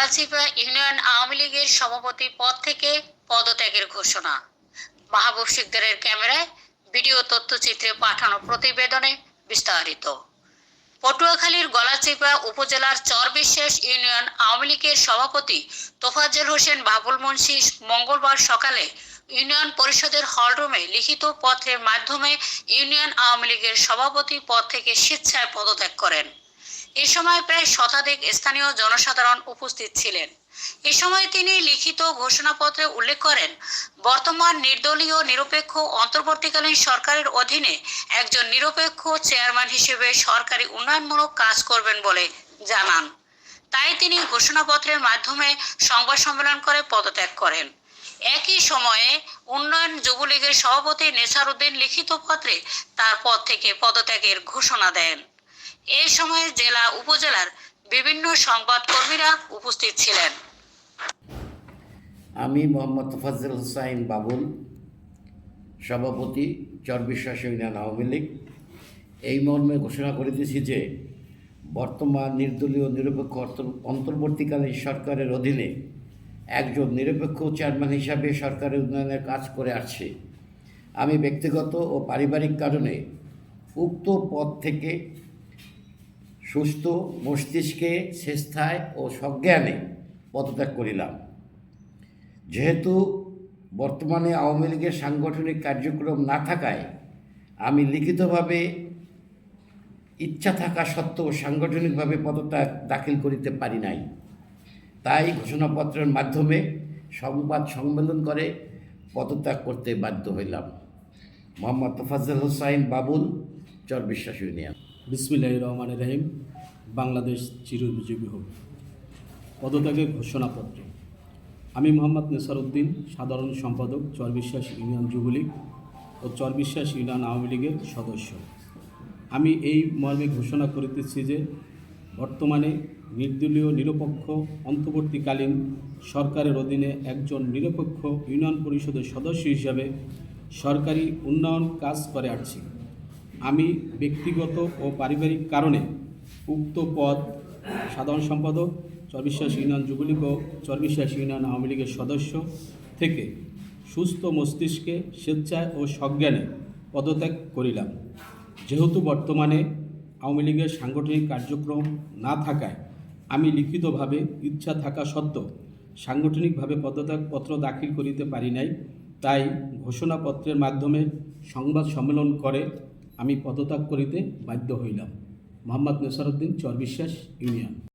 Galachipa union Awami লীগের সভাপতি পদ থেকে পদত্যাগের ঘোষণা। মাহবুব শিকদারের ক্যামেরায় ভিডিও তথ্যচিত্রে পাঠানো প্রতিবেদনে বিস্তারিত। পটুয়াখালীর গলাচিপা উপজেলার চরবিশ্বাস ইউনিয়ন আওয়ামী লীগের সভাপতি তোফাজ্জল হোসেন বাবুল মুন্সি মঙ্গলবার সকালে ইউনিয়ন পরিষদের হলরুমে লিখিত পত্রের মাধ্যমে ইউনিয়ন আওয়ামী লীগের সভাপতি পদ থেকে স্বেচ্ছায় পদত্যাগ করেন। এ সময় প্রায় শতাধিক স্থানীয় জনসাধারণ উপস্থিত ছিলেন। এ সময় তিনি লিখিত ঘোষণাপত্রে উল্লেখ করেন, বর্তমান নির্দলীয় নিরপেক্ষ অন্তর্বর্তীকালীন সরকারের অধীনে একজন নিরপেক্ষ চেয়ারম্যান হিসেবে সরকারি উন্নয়নমূলক কাজ করবেন বলে জানান। তাই তিনি ঘোষণাপত্রের মাধ্যমে সংবাদ সম্মেলন করে পদত্যাগ করেন। একই সময়ে উন্নয়ন যুবলীগের সভাপতি নেসার উদ্দিন লিখিত পত্রে তার পদ থেকে পদত্যাগের ঘোষণা দেন। এই সময়ে জেলা উপজেলার বিভিন্ন সংবাদকর্মীরা উপস্থিত ছিলেন। আমি মোহাম্মদ তোফাজ্জল হুসাইন বাবুল, সভাপতি চরবিশ্বাস ইউনিয়ন আওয়ামী লীগ। এই মর্মে ঘোষণা করিতেছি যে, বর্তমান নির্দলীয় নিরপেক্ষ অন্তর্বর্তীকালীন সরকারের অধীনে একজন নিরপেক্ষ চেয়ারম্যান হিসাবে সরকারের উন্নয়নের কাজ করে আসছে। আমি ব্যক্তিগত ও পারিবারিক কারণে উক্ত পদ থেকে সুস্থ মস্তিষ্কে স্বেচ্ছায় ও সজ্ঞানে পদত্যাগ করিলাম। যেহেতু বর্তমানে আওয়ামী লীগের সাংগঠনিক কার্যক্রম না থাকায় আমি লিখিতভাবে ইচ্ছা থাকা সত্ত্বেও সাংগঠনিকভাবে পদত্যাগ দাখিল করিতে পারি নাই। তাই ঘোষণাপত্রের মাধ্যমে সংবাদ সম্মেলন করে পদত্যাগ করতে বাধ্য হইলাম। মোহাম্মদ তোফাজ্জল হোসাইন বাবুল, চর বিশ্বাস ইউনিয়ন। বিসমিল্লাহ রহমান রহিম। বাংলাদেশ চিরজীবী হোক। পদত্যাগের ঘোষণাপত্র আমি মোহাম্মদ নেসারউদ্দিন, সাধারণ সম্পাদক, চরবিশ্বাস ইউনিয়ন যুবলীগ ও চরবিশ্বাস ইউনিয়ন আওয়ামী লীগের সদস্য। আমি এই মর্মে ঘোষণা করিতেছি যে, বর্তমানে নির্দলীয়, নিরপেক্ষ, অন্তর্বর্তীকালীন সরকারের অধীনে একজন নিরপেক্ষ ইউনিয়ন পরিষদের সদস্য হিসাবে সরকারি উন্নয়ন কাজ করে আসছি। আমি ব্যক্তিগত ও পারিবারিক কারণে উক্ত পদ সাধারণ সম্পাদক, চরবিশ্বাস ইউনিয়ন যুবলীগ ও চরবিশ্বাস ইউনিয়ন আওয়ামী লীগের সদস্য থেকে সুস্থ মস্তিষ্কে স্বেচ্ছায় ও সজ্ঞানে পদত্যাগ করিলাম। যেহেতু বর্তমানে আওয়ামী লীগের সাংগঠনিক কার্যক্রম না থাকায় আমি লিখিতভাবে ইচ্ছা থাকা সত্ত্বেও সাংগঠনিকভাবে পদত্যাগপত্র দাখিল করিতে পারি নাই, তাই ঘোষণাপত্রের মাধ্যমে সংবাদ সম্মেলন করে আমি পদত্যাগ করিতে বাধ্য হইলাম। মোহাম্মদ নেসারুদ্দিন চর বিশ্বাস ইউনিয়ন।